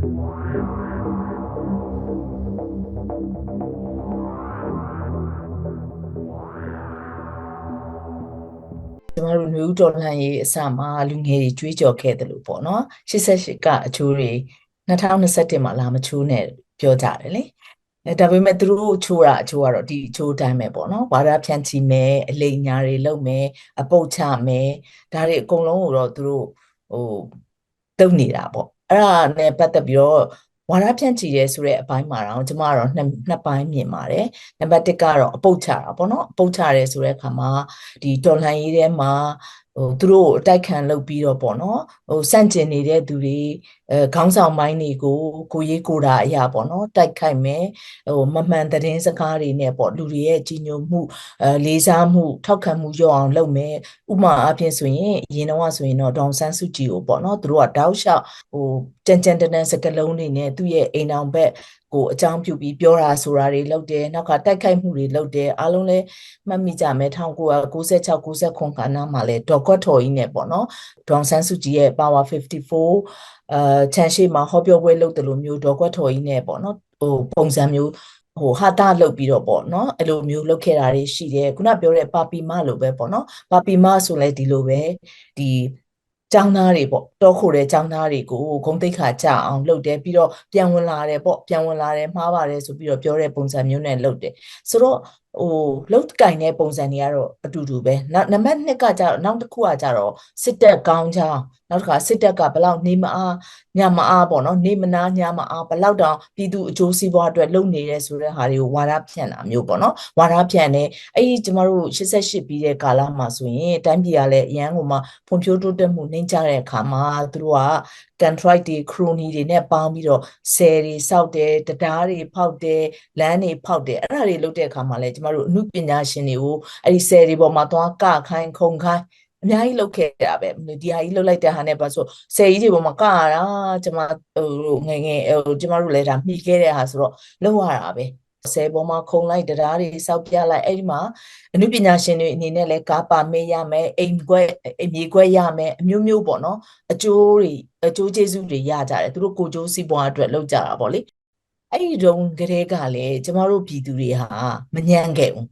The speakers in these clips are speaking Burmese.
ကျမတို့မျိုးတော်လှန်ရေးအစမှာလူငယ်တွေကြွေးကြော်ခဲ့တယ်လို့ပေါ့နော်88ကအချိုးတွေ2021မှာလာမချိုးနဲ့ပြောကြတယ်လေအဲဒါပေမဲ့သူတို့ချိုးတာအချိုးကတော့ဒီအချိုးတိုင်းပဲပေါ့နော်ဝါဒဖြန့်ချီမယ်အလိမ်ညာတွေလုပ်မယ်အပုတ်ချမယ်ဒါတွေအကုန်လုံးကိုတော့သူတို့ဟိုတုံနေတာပေါ့ အဲ့ဒါနဲ့ပတ်သက်ပြီးတော့ဝါဒဖြန့်ချီရဲဆိုတဲ့အပိုင်းမှာတော့ကျမကတော့နှစ်နှစ်ပိုင်းမြင်ပါတယ်နံပါတ်1ကတော့အပုတ်ချတာပေါ့နော်အပုတ်ချရဲဆိုတဲ့အခါမှာဒီတော်လှန်ရေးထဲမှာဟိုသူတို့အတိုက်ခံလုပ်ပြီးတော့ပေါ့နော်ဟိုစန့်ကျင်နေတဲ့သူတွေ အဲခေါင်းဆောင်ပိုင်းတွေကိုကိုရေးကိုတာအရာပေါ့နော်တိုက်ခိုက်မယ်ဟိုမမှန်သတင်းစကားတွေနဲ့ပေါ့လူတွေရဲ့ကြီးညိုမှုအဲလေးစားမှုထောက်ခံမှုရောအောင်လုပ်မယ်ဥပမာအဖြစ်ဆိုရင်အရင်တော့ဆိုရင်တော့ဒေါန်ဆန်းစုကြည်ကိုပေါ့နော်သူတို့ကတောက်လျှောက်ဟိုကြံကြံတန်းတန်းစကလုံးတွေနဲ့သူ့ရဲ့အိမ်အောင်ဘက်ကိုအကြောင်းပြုပြီးပြောတာဆိုတာတွေလုပ်တယ်နောက်ကတိုက်ခိုက်မှုတွေလုပ်တယ်အားလုံးလည်းမှတ်မိကြမယ်1996 99ခါနာမှာလဲဒေါ်ကွတ်ထော်ကြီးနဲ့ပေါ့နော်ဒေါန်ဆန်းစုကြည်ရဲ့ Power 54 အာချန်ရှိမှာဟောပြောပွဲလုပ်တယ်လို့မျိုးဒေါ်ကွတ်ထော်ကြီးနဲ့ပေါ့နော်ဟိုပုံစံမျိုးဟိုဟာတာလုပ်ပြီးတော့ပေါ့နော်အဲ့လိုမျိုးလုပ်ခဲ့တာတွေရှိတယ်ခုနပြောတဲ့ပါပီမလို့ပဲပေါ့နော်ပါပီမဆိုလဲဒီလိုပဲဒီကျောင်းသားတွေပေါ့တောခိုတဲ့ကျောင်းသားတွေကိုဂုံတိတ်ခါကြအောင်လုပ်တယ်ပြီးတော့ပြန်ဝင်လာတယ်ပေါ့ပြန်ဝင်လာတယ်မှားပါတယ်ဆိုပြီးတော့ပြောတဲ့ပုံစံမျိုးနဲ့လုပ်တယ်ဆိုတော့ဟိုလုတ်ကင်တဲ့ပုံစံတွေကတော့အတူတူပဲနောက်နံပါတ်2ကကြတော့နောက်တစ်ခုကကြတော့စစ်တပ်ကောင်းချောင်းနောက်တစ်ခါစစ်တပ်ကဘလောက်နေမအားညမအားပေါ့နော်နေမနာညမအားဘလောက်တောင်ပြည်သူအကျိုးစီးပွားအတွက်လုပ်နေရဲဆိုတဲ့ဟာတွေကိုဝါဒဖြန့်တာမျိုးပေါ့နော်ဝါဒဖြန့်နေအဲ့ဒီကျမတို့88ပြီးတဲ့ကာလမှာဆိုရင်တိုင်းပြည်ကလည်းအရန်ကိုမှဖွံ့ဖြိုးတိုးတက်မှုနှိမ့်ချတဲ့အခါမှာသူတို့က contract တွေ crony တွေနဲ့ပေါင်းပြီးတော့ဆယ်တွေစောက်တယ်တရားတွေဖောက်တယ်လမ်းတွေဖောက်တယ်အဲ့ဒါတွေလုပ်တဲ့အခါမှာလည်းကျမတို့အမှုပညာရှင်တွေကိုအဲ့ဒီဆယ်တွေပေါ်မှာသွားကခိုင်းခုံခိုင်းအများကြီးလုပ်ခဲ့တာပဲဒီဟာကြီးလုပ်လိုက်တဲ့ဟာနဲ့ပါဆိုဆယ်ကြီးတွေပေါ်မှာကရတာကျမဟိုငယ်ငယ်ဟိုကျမတို့လည်းဒါမှီခဲ့တဲ့ဟာဆိုတော့လုပ်ရတာပဲဆယ်ပေါ်မှာခုံလိုက်တရားတွေစောက်ပြလိုက်အဲ့ဒီမှာအနုပညာရှင်တွေအနေနဲ့လည်းကားပါမေးရမယ်အိမ်ခွဲအမြေခွဲရမယ်အမျိုးမျိုးပေါ့နော်အကျိုးတွေအကျိုးကျေးဇူးတွေရကြတယ်သူတို့ကိုကျိုးစီးပွားအတွက်လုပ်ကြတာပေါ့လေ အဲ့ဒီတုန်းကတည်းကလည်းကျမတို့ပြည်သူတွေဟာမညံ့ခဲ့ဘူး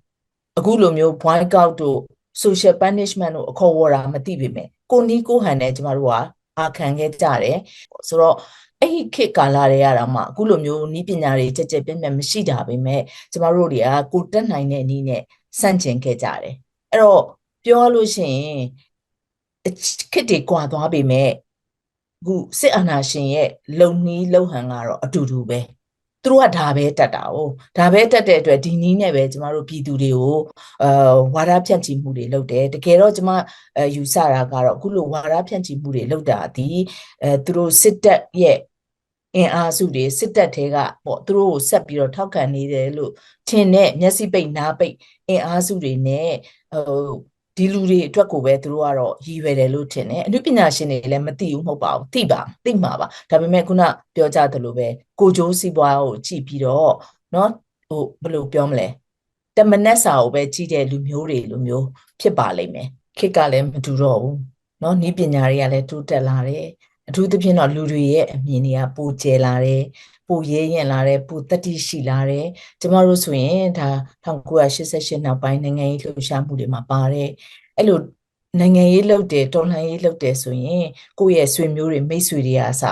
အခုလိုမျိုး boycott တို့ social punishment တို့အခေါ်ဝေါ်တာမသိပေမဲ့ကိုနီးကိုဟန်နဲ့ကျမတို့ကအာခံခဲ့ကြတယ်ဆိုတော့အဲ့ဒီခေတ်ကာလတွေရတာမှအခုလိုမျိုးနီးပညာတွေကြက်ကြက်ပြည့်ပြည့်မရှိတာပေမဲ့ကျမတို့တွေကကိုတက်နိုင်တဲ့နည်းနဲ့စန့်ကျင်ခဲ့ကြတယ်အဲ့တော့ပြောလို့ရှိရင်ခေတ်တွေကွာသွားပေမဲ့အခုစစ်အာဏာရှင်ရဲ့လုံနီးလုံဟန်ကတော့အတူတူပဲ သူတို့ကဒါပဲတတ်တာ哦ဒါပဲတတ်တဲ့အတွက်ဒီနည်းနဲ့ပဲကျမတို့ပြည်သူတွေကိုအာဝါဒဖြန့်ချီမှုတွေလုပ်တယ်တကယ်တော့ကျမအဲယူဆတာကတော့အခုလိုဝါဒဖြန့်ချီမှုတွေလုပ်တာဒီအဲသူတို့စစ်တပ်ရဲ့အင်အားစုတွေစစ်တပ်ထဲကပေါ့သူတို့ကိုဆက်ပြီးတော့ထောက်ခံနေတယ်လို့ထင်တဲ့မျက်စိပိတ်နားပိတ်အင်အားစုတွေနဲ့ဟို ဒီလူတွေအတွက်ကိုပဲသူတို့ကတော့ရည်ရွယ်တယ်လို့ထင်တယ်အနုပညာရှင်တွေလည်းမသိဘူးမဟုတ်ပါဘူးသိပါသိမှာပါဒါပေမဲ့ခုနပြောကြသလိုပဲကိုကြိုးစီးပွားကိုကြည့်ပြီးတော့เนาะဟိုဘယ်လိုပြောမလဲတမနက်စာကိုပဲကြည့်တဲ့လူမျိုးတွေလူမျိုးဖြစ်ပါလိမ့်မယ်ခေတ်ကလည်းမတူတော့ဘူးเนาะဤပညာတွေကလည်းတိုးတက်လာတယ်အထူးသဖြင့်တော့လူတွေရဲ့အမြင်တွေကပိုကျယ်လာတယ် ပိုရဲရင်လာတယ်ပိုတတိရှိလာတယ်ကျမတို့ဆိုရင်ဒါ1988နောက်ပိုင်းနိုင်ငံရေးလှုပ်ရှားမှုတွေမှာပါတယ်အဲ့လိုနိုင်ငံရေးလှုပ်တယ်တော်လှန်ရေးလှုပ်တယ်ဆိုရင်ကိုယ့်ရဲ့ဆွေမျိုးတွေမိတ်ဆွေတွေအားစ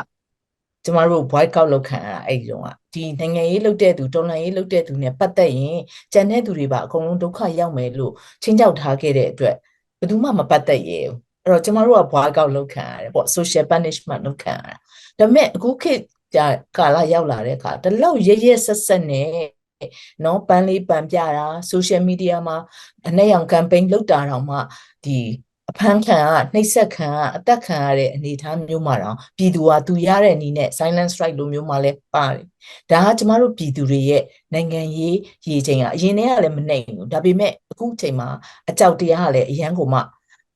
ကျမတို့ boycott လုပ်ခံရတာအဲ့ဒီတော့ကဒီနိုင်ငံရေးလှုပ်တဲ့သူတော်လှန်ရေးလှုပ်တဲ့သူနဲ့ပတ်သက်ရင်ကြံတဲ့သူတွေပါအကုန်လုံးဒုက္ခရောက်မယ်လို့ချင်းကြောက်ထားခဲ့တဲ့အတွက်ဘယ်သူမှမပတ်သက်ရဘူးအဲ့တော့ကျမတို့က boycott လုပ်ခံရတယ်ပေါ့ social punishment လုပ်ခံရတာဒါပေမဲ့အခုခေတ် ကာလရောက်လာတဲ့အခါဒီလောက်ရရဆက်ဆက်နဲ့နော်ပန်းလေးပန်ပြတာ social media မှာအနဲ့ရောင် campaign လုပ်တာတော့မှဒီအဖမ်းခံကနှိပ်စက်ခံကအသက်ခံရတဲ့အနေအထားမျိုးမှာတော့ပြည်သူဟာသူရတဲ့အနေနဲ့ silent strike လိုမျိုးမှလည်းပါတယ်ဒါကကျမတို့ပြည်သူတွေရဲ့နိုင်ငံရေးရည်ချိန်ကအရင်တည်းကလည်းမနှိမ်ဘူးဒါပေမဲ့အခုချိန်မှာအကြောက်တရားကလည်းအရန်ကိုမှ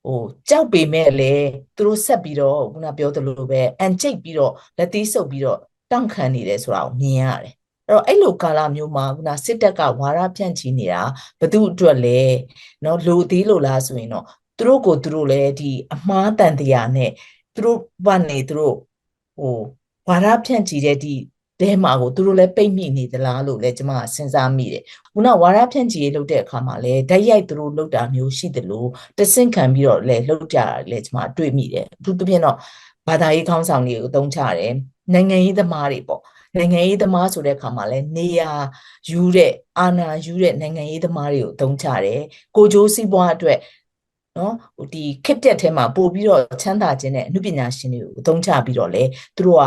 ဟိုကြောက်ပေမဲ့လည်းသူတို့ဆက်ပြီးတော့ခုနပြောသလိုပဲအန်ကျိတ်ပြီးတော့လက်သီးဆုပ်ပြီးတော့ တောင့်ခံနေတယ်ဆိုတာကိုမြင်ရတယ်အဲ့တော့အဲ့လိုကာလမျိုးမှာခုနစစ်တပ်ကဝါရဖြန့်ချီနေတာဘသူအတွက်လဲเนาะလိုသေးလို့လားဆိုရင်တော့သူတို့ကိုသူတို့လည်းဒီအမှားတန်တရားနဲ့သူတို့ဘာနေသူတို့ဟိုဝ ဘာသာဖြန့်ကြည့်တဲ့ဒီတဲမှာကိုသူတို့လည်းပိတ်မိနေသလားလို့လည်းကျွန်မစဉ်းစားမိတယ်။ခုနဝါဒဖြန့်ကြည့်ရေးလုပ်တဲ့အခါမှာလည်းဓာတ်ရိုက်သူတို့လုပ်တာမျိုးရှိတယ်လို့တဆင့်ခံပြီးတော့လည်းလုပ်ကြတာလည်းကျွန်မတွေ့မိတယ်။အထူးသဖြင့်တော့ဘာသာရေးခေါင်းဆောင်တွေကိုအသုံးချတယ်။ နိုင်ငံရေးသမားတွေပေါ့။နိုင်ငံရေးသမားဆိုတဲ့အခါမှာလည်းနေရာယူတဲ့အာဏာယူတဲ့နိုင်ငံရေးသမားတွေကိုအသုံးချတယ်။ကိုကြိုးစည်းပွားအတွက်နော်ဟိုဒီခက်တက်ထဲမှာပို့ပြီးတော့ချမ်းသာခြင်းနဲ့အမှုပညာရှင်တွေကိုအသုံးချပြီးတော့လေသူတို့က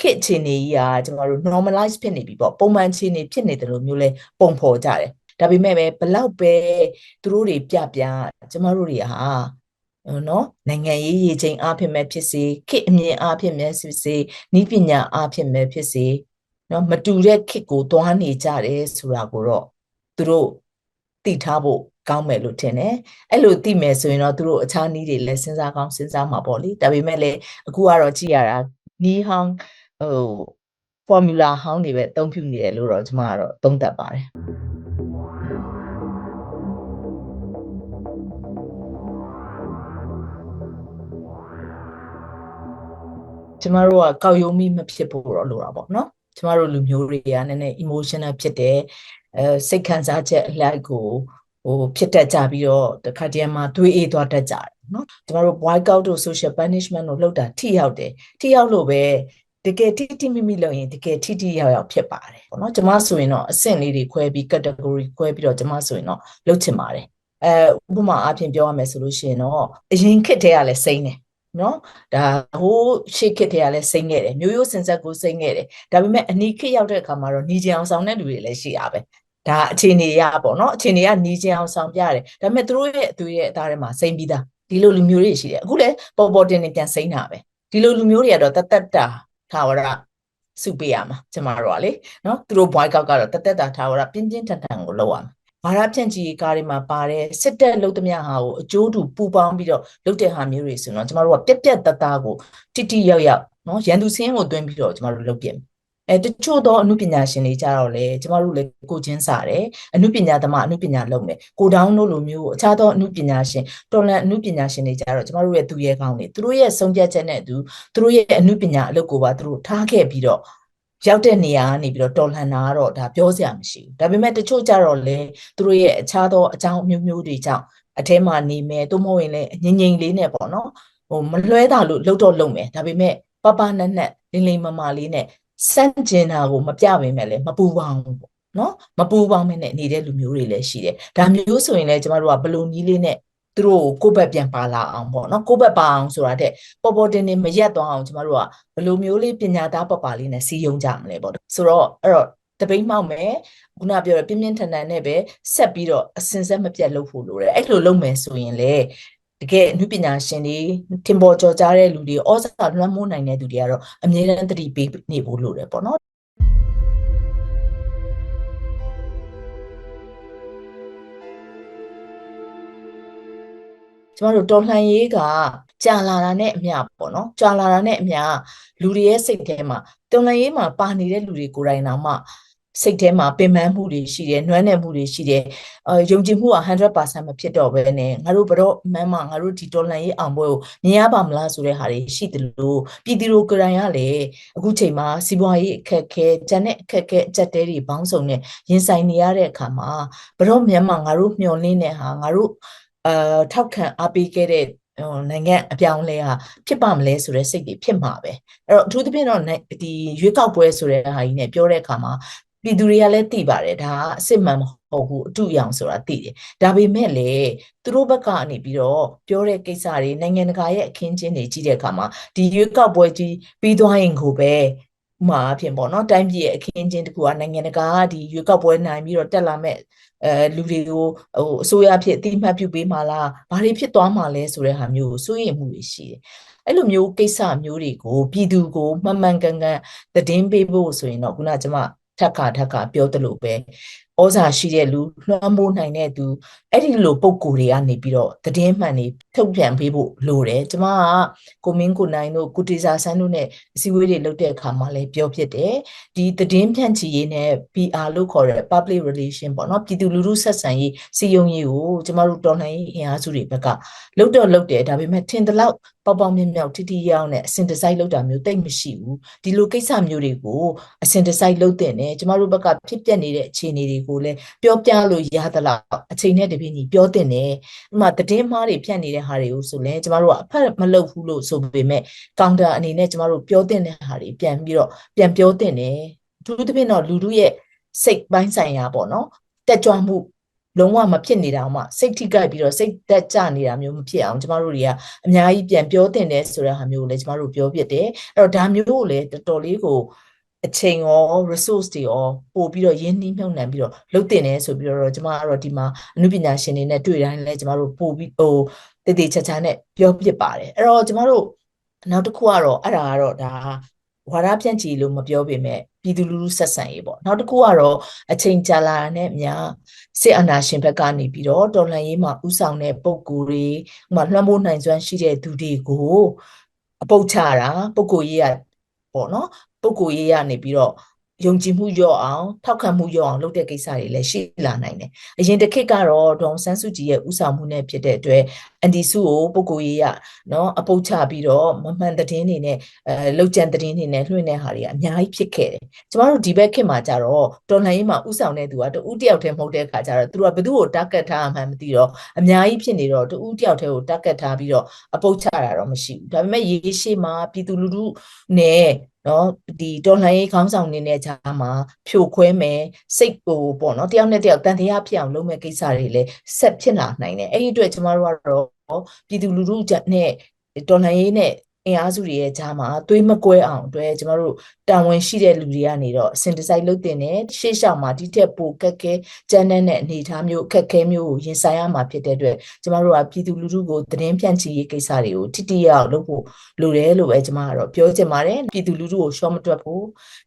ခေတ်အခြေအနေကြီးอ่ะကျမတို့ normalize ဖြစ်နေပြီပေါ့ပုံမှန်အခြေအနေဖြစ်နေတယ်လို့မျိုးလဲပုံဖော်ကြတယ်ဒါပေမဲ့ပဲဘလောက်ပဲသူတို့တွေပြပြကျမတို့တွေဟာ နော်နိုင်ငံရေးရည်ချိန်အားဖြင့်ပဲဖြစ်စေခေတ်အမြင်အားဖြင့်ပဲဖြစ်စေဤပညာအားဖြင့်ပဲဖြစ်စေနော်မတူတဲ့ခေတ်ကိုသွားနေကြတယ်ဆိုတာကိုတော့သူတို့သိထားဖို့ကောင်းမယ်လို့ထင်တယ်အဲ့လိုသိမယ်ဆိုရင်တော့သူတို့အခြားနည်းတွေလည်းစဉ်းစားကောင်းစဉ်းစားမှာပေါ့လေဒါပေမဲ့လည်းအခုကတော့ကြည့်ရတာနီးဟောင်းဟို formula ဟောင်းတွေပဲအသုံးပြုနေတယ်လို့တော့ကျွန်မကတော့သုံးသပ်ပါတယ် ကျမတို့ကကောက်ယုံမိမဖြစ်ဖို့တော့လိုတာပေါ့နော်ကျမတို့လူမျိုးတွေကနည်းနည်း emotional ဖြစ်တယ်အဲစိတ်ခံစားချက်အလိုက်ကိုဟိုဖြစ်တတ်ကြပြီးတော့တခါတည်းမှာသွေးအေးသွားတတ်ကြတယ်နော်ကျမတို့ boycott တို့ social punishment တို့လုပ်တာထိရောက်တယ်ထိရောက်လို့ပဲတကယ်တိတိမိမိလုပ်ရင်တကယ်ထိထိရောက်ရောက်ဖြစ်ပါတယ်ပေါ့နော်ကျမဆိုရင်တော့အဆင့်လေးတွေခွဲပြီး category ခွဲပြီးတော့ကျမဆိုရင်တော့လုပ်ချင်ပါတယ်အဲဥပမာအားဖြင့်ပြောရမယ်ဆိုလို့ရှိရင်တော့အရင်ခေတ်တည်းကလည်းစိမ့်တယ် နော်ဒါဟိုးရှေ့ခေတ်တည်းကလည်းစိမ့်ခဲ့တယ်မျိုးရိုးစင်ဆက်ကိုစိမ့်ခဲ့တယ်ဒါပေမဲ့အနီးခေတ်ရောက်တဲ့အခါမှာတော့ညီကြအောင်ဆောင်တဲ့လူတွေလည်းရှိရပဲဒါအခြေအနေရပေါ့နော်အခြေအနေကညီကြအောင်ဆောင်ပြတယ်ဒါပေမဲ့သူတို့ရဲ့အသွေးရဲ့အသားထဲမှာစိမ့်ပြီးသားဒီလိုလူမျိုးတွေရှိတယ်အခုလည်းပေါ်ပေါ်တင်တင်ပြန်စိမ့်တာပဲဒီလိုလူမျိုးတွေကတော့တတ်တတ်တာထာဝရစုပေးရမှာကျမတို့ကလေနော်သူတို့ boy ကောက်ကတော့တသက်တာထာဝရပြင်းပြင်းထန်ထန်ကိုလုပ်ရမှာ ဘာသာဖြန့်ချီကားတွေမှာပါတဲ့စစ်တပ်လုပ်သမျှဟာကိုအကျိုးတူပူပေါင်းပြီးတော့လုပ်တဲ့ဟာမျိုးတွေဆိုတော့ကျမတို့ကပြက်ပြက်တသားကိုတိတိရောက်ရောက်နော်ရန်သူစင်းကိုတွင်းပြီးတော့ကျမတို့လုပ်ပြင်အဲတချို့သောအမှုပညာရှင်တွေကြတော့လေကျမတို့လည်းကိုချင်းစားတယ်အမှုပညာသမားအမှုပညာလုပ်မယ်ကိုတောင်းတို့လိုမျိုးအခြားသောအမှုပညာရှင်တော်လန်အမှုပညာရှင်တွေကြတော့ကျမတို့ရဲ့သူရဲကောင်းတွေသူတို့ရဲ့ဆုံးဖြတ်ချက်နဲ့သူသူတို့ရဲ့အမှုပညာအလုပ်ကိုပါသူတို့ထားခဲ့ပြီးတော့ ရောက်တဲ့နေရာကနေပြီးတော့တော်လှန်တာကတော့ဒါပြောစရာမရှိဘူးဒါပေမဲ့တချို့ကြတော့လေသူတို့ရဲ့အခြားသောအကြောင်းမျိုးမျိုးတွေကြောင့်အထဲမှာနေမယ်သို့မဟုတ်ရင်လည်းငြိမ်ငြိမ်လေးနဲ့ပေါ့နော်ဟိုမလွဲတာလို့လှုပ်တော့လှုပ်မယ်ဒါပေမဲ့ပပနက်နက်လင်းလင်းမမလေးနဲ့စန့်ကျင်တာကိုမပြပေမဲ့လည်းမပူပေါင်းဘူးပေါ့နော်မပူပေါင်းမနဲ့နေတဲ့လူမျိုးတွေလည်းရှိတယ်ဒါမျိုးဆိုရင်လည်းကျမတို့ကဘလိုနီးလေးနဲ့ သူတို့ကိုကိုယ့်ဘက်ပြန်ပါလာအောင်ပေါ့နော်ကိုယ့်ဘက်ပါအောင်ဆိုတာတဲ့ပေါ်ပေါ်တင်တင်မရက်သွားအောင်ကျမတို့ကဘလိုမျိုးလေးပညာသားပပလေးနဲ့စီယုံကြမလဲပေါ့ဆိုတော့အဲ့တော့တပိတ်မှောက်မယ်ခုနပြောရပြင်းပြင်းထန်ထန်နဲ့ပဲဆက်ပြီးတော့အစင်ဆက်မပြတ်လုပ်ဖို့လိုတယ်အဲ့လိုလုပ်မယ်ဆိုရင်လေတကယ်အနုပညာရှင်တွေထင်ပေါ်ကျော်ကြားတဲ့လူတွေဩဇာလွှမ်းမိုးနိုင်တဲ့သူတွေကတော့အမြဲတမ်းသတိပေးနေဖို့လိုတယ်ပေါ့နော် ကျမတို့တော်လှန်ရေးကကြာလာတာနဲ့အမျှပေါ့နော်ကြာလာတာနဲ့အမျှလူတွေရဲ့စိတ်ထဲမှာတော်လှန်ရေးမှာပါနေတဲ့လူတွေကိုယ်တိုင်တောင်မှစိတ်ထဲမှာပင်ပန်းမှုတွေရှိတယ်၊နှွမ်းနယ်မှုတွေရှိတယ်။အဲယုံကြည်မှုက100%မဖြစ်တော့ဘဲနဲ့ငါတို့ဘတော့မမ်းမငါတို့ဒီတော်လှန်ရေးအောင်ပွဲကိုမြင်ရပါမလားဆိုတဲ့ဟာတွေရှိတယ်လို့ပြည်သူတို့ကြိုင်ရလေအခုချိန်မှာစီးပွားရေးအခက်ခဲ၊ဂျန်တဲ့အခက်ခဲအကြက်တဲတွေပေါင်းစုံနဲ့ရင်ဆိုင်နေရတဲ့အခါမှာဘတော့မြန်မာငါတို့မျှော်လင့်တဲ့ဟာငါတို့ အာထောက်ခံအားပေးခဲ့တဲ့ဟိုနိုင်ငံအပြောင်းလဲဟာဖြစ်ပါမလဲဆိုတဲ့စိတ်တွေဖြစ်မှာပဲအဲ့တော့အထူးသဖြင့်တော့ဒီရွေးကောက်ပွဲဆိုတဲ့ဟာကြီးနဲ့ပြောတဲ့အခါမှာပြည်သူတွေကလည်းသိပါတယ်ဒါကအစ်စ်မှန်မဟုတ်ဘူးအတူရောင်ဆိုတာသိတယ်ဒါပေမဲ့လေသူတို့ဘက်ကနေပြီးတော့ပြောတဲ့ကိစ္စတွေနိုင်ငံတကာရဲ့အခင်းချင်းတွေကြီးတဲ့အခါမှာဒီရွေးကောက်ပွဲကြီးပြီးသွားရင်ကိုပဲဥမာအဖြစ်ပေါ့နော်တိုင်းပြည်ရဲ့အခင်းချင်းတခုကနိုင်ငံတကာကဒီရွေးကောက်ပွဲနိုင်ပြီးတော့တက်လာမဲ့ အဲလူတွေကိုဟိုအစိုးရဖြစ်အတိအမှတ်ပြုပေးမှလားဘာတွေဖြစ်သွားမှလဲဆိုတဲ့ဟာမျိုးကိုစိုးရိမ်မှုတွေရှိတယ်အဲ့လိုမျိုးကိစ္စမျိုးတွေကိုပြည်သူကိုမှန်မှန်ကန်ကန်သတင်းပေးဖို့ဆိုရင်တော့ခုနကကျွန်မထက်ခါထက်ခါပြောသလိုပဲဩဇာရှိတဲ့လူလွှမ်းမိုးနိုင်တဲ့သူအဲ့ဒီလိုပုံကိုယ်တွေကနေပြီးတော့သတင်းမှန်တွေထုတ်ပြန်ပေးဖို့လိုတယ်ကျမကကိုမင်းကိုနိုင်တို့ကုတီစာဆန်းတို့နဲ့အစည်းအဝေးတွေလုပ်တဲ့အခါမှာလည်းပြောဖြစ်တယ်ဒီသတင်းဖြန့်ချီရေးနဲ့ PR လို့ခေါ်တဲ့ public relation ပေါ့နော်ပြည်သူလူထုဆက်ဆံရေးစီယုံရေးကိုကျမတို့တော်လှန်ရေးအင်အားစုတွေဘက်ကလုပ်တော့လုပ်တယ်ဒါပေမဲ့ထင်သလောက်ပေါပေါမြင်မြောက်ထိထိရောက်နဲ့အစင်တစိုက်လောက်တာမျိုးတိတ်မရှိဘူးဒီလိုကိစ္စမျိုးတွေကိုအစင်တစိုက်လုပ်တဲ့နဲ့ကျမတို့ဘက်ကဖြစ်ပျက်နေတဲ့အခြေအနေတွေကိုလည်းပြောပြလို့ရသလောက်အချိန်နဲ့တပြေးညီပြောတဲ့နဲ့ဥမာသတင်းမှားတွေဖြန့်နေတဲ့ဟာတွေကိုဆိုလဲကျမတို့ကအဖက်မလုပ်ဘူးလို့ဆိုပေမဲ့ကောင်တာအနေနဲ့ကျမတို့ပြောတဲ့ဟာတွေပြန်ပြီးတော့ပြန်ပြောတဲ့နဲ့အထူးသဖြင့်တော့လူတို့ရဲ့စိတ်ပိုင်းဆိုင်ရာပေါ့နော်တက်ကြွမှုလုံးဝမဖြစ်နေတာမှစိတ်ထိကြိုက်ပြီးတော့စိတ်တက်ကြနေတာမျိုးမဖြစ်အောင်ကျမတို့တွေကအများကြီးပြန်ပြောတင်တယ်ဆိုတဲ့ဟာမျိုးကိုလည်းကျမတို့ပြောပြတယ်အဲ့တော့ဒါမျိုးကိုလည်းတော်တော်လေးကို အချိန်ရော resource တွေရောပို့ပြီးတော့ရင်းနှီးမြှုပ်နှံပြီးတော့လုပ်တင်တယ်ဆိုပြီးတော့ကျမကတော့ဒီမှာအမှုပညာရှင်တွေနဲ့တွေ့တိုင်းလည်းကျမတို့ပို့ပြီးဟိုတည်တည်ချာချာနဲ့ပြောပြပါတယ်အဲ့တော့ကျမတို့နောက်တစ်ခုကတော့အဲ့ဒါကတော့ဒါဝါဒဖြန့်ချီလို့မပြောပေမဲ့ပြည်သူလူထုဆက်ဆံရေးပေါ့နောက်တစ်ခုကတော့အချိန်ကြာလာတဲ့မြစစ်အာဏာရှင်ဘက်ကနေပြီးတော့တော်လှန်ရေးမှာဥဆောင်တဲ့ပုံကိုယ်တွေဥမာလွှမ်းမိုးနိုင်စွမ်းရှိတဲ့သူတွေကိုအပုတ်ချတာပုံကိုယ်ရေးရပေါ့နော်ပုံကိုယ်ရေးရနေပြီးတော့ယုံကြည်မှုရော့အောင်ထောက်ခံမှုရော့အောင်လုပ်တဲ့ကိစ္စတွေလည်းရှိလာနိုင်တယ်။အရင်တစ်ခေတ်ကတော့ဒေါန်ဆန်းစုကြည်ရဲ့ဥဆောင်မှုနဲ့ဖြစ်တဲ့အတွက်အန်ဒီစုကိုပုဂ္ဂိုလ်ရေးရနော်အပုတ်ချပြီးတော့မမှန်သတင်းတွေနဲ့အဲလောက်ကျန်သတင်းတွေနဲ့လွှင့်တဲ့ဟာတွေကအများကြီးဖြစ်ခဲ့တယ်။ကျမတို့ဒီဘက်ခေတ်မှာကြတော့တော်လှန်ရေးမှာဥဆောင်တဲ့သူကတူတယောက်တည်းမဟုတ်တဲ့အခါကျတော့သူကဘယ်သူ့ကို target ထားမှန်းမသိတော့အများကြီးဖြစ်နေတော့တူတယောက်တည်းကို target ထားပြီးတော့အပုတ်ချတာတော့မရှိဘူး။ဒါပေမဲ့ရေရှည်မှာပြည်သူလူထုနဲ့ နော်ဒီတော်လှန်ရေးခေါင်းဆောင်နေတဲ့ဂျာမှာဖြိုခွဲမယ်စိတ်ကိုပေါ့နော်တယောက်နဲ့တယောက်တန်တရားဖြစ်အောင်လုပ်မဲ့ကိစ္စတွေလည်းဆက်ဖြစ်လာနိုင်တယ်အဲ့ဒီအတွက်ကျမတို့ကတော့ပြည်သူလူထုနဲ့တော်လှန်ရေးနဲ့ အင်အားစုတွေရဲ့ကြားမှာသွေးမကွဲအောင်အတွက်ကျမတို့တာဝန်ရှိတဲ့လူတွေကနေတော့စင်တစိုက်လုပ်တင်တယ်ရှေ့လျှောက်မှာဒီထက်ပိုကက်ခဲကြမ်းတဲ့အနေအထားမျိုးအခက်ခဲမျိုးကိုရင်ဆိုင်ရမှာဖြစ်တဲ့အတွက်ကျမတို့ကပြည်သူလူထုကိုသတင်းဖြန့်ချီရေးကိစ္စတွေကိုထိတိရအောင်လုပ်ဖို့လိုတယ်လို့ပဲကျမကတော့ပြောချင်ပါတယ်ပြည်သူလူထုကိုရှော့မတွက်ဖို့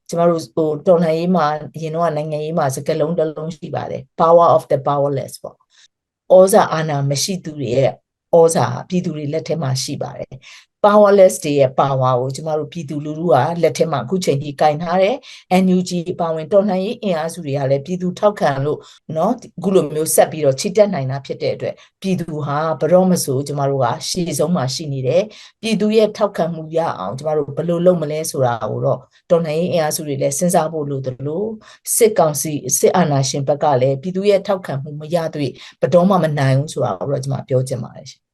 ကျမတို့ဟိုတော်လှန်ရေးမှာအရင်တော့နိုင်ငံရေးမှာစကလုံးတစ်လုံးရှိပါတယ် power of the powerless ပေါ့ဩဇာအာဏာမရှိသူတွေရဲ့ဩဇာပြည်သူတွေလက်ထဲမှာရှိပါတယ် powerless တွေရဲ့ power ကိုကျမတို့ပြည်သူလူထုကလက်ထဲမှာအခုချိန်ကြီးကင်ထားတယ် NUG ပါဝင်တော်လှန်ရေးအင်အားစုတွေကလည်းပြည်သူထောက်ခံလို့เนาะအခုလိုမျိုးဆက်ပြီးတော့ချစ်တက်နိုင်တာဖြစ်တဲ့အတွက်ပြည်သူဟာဘရောမဆိုကျမတို့ကရှေ့ဆုံးမှာရှိနေတယ်ပြည်သူရဲ့ထောက်ခံမှုရအောင်ကျမတို့ဘယ်လိုလုပ်မလဲဆိုတာကိုတော့တော်လှန်ရေးအင်အားစုတွေလည်းစဉ်းစားဖို့လိုတယ်လို့စစ်ကောင်စီစစ်အာဏာရှင်ဘက်ကလည်းပြည်သူရဲ့ထောက်ခံမှုမရသေးဘယ်တော့မှမနိုင်ဘူးဆိုတာကိုတော့ကျမပြောချင်ပါတယ်ရှင်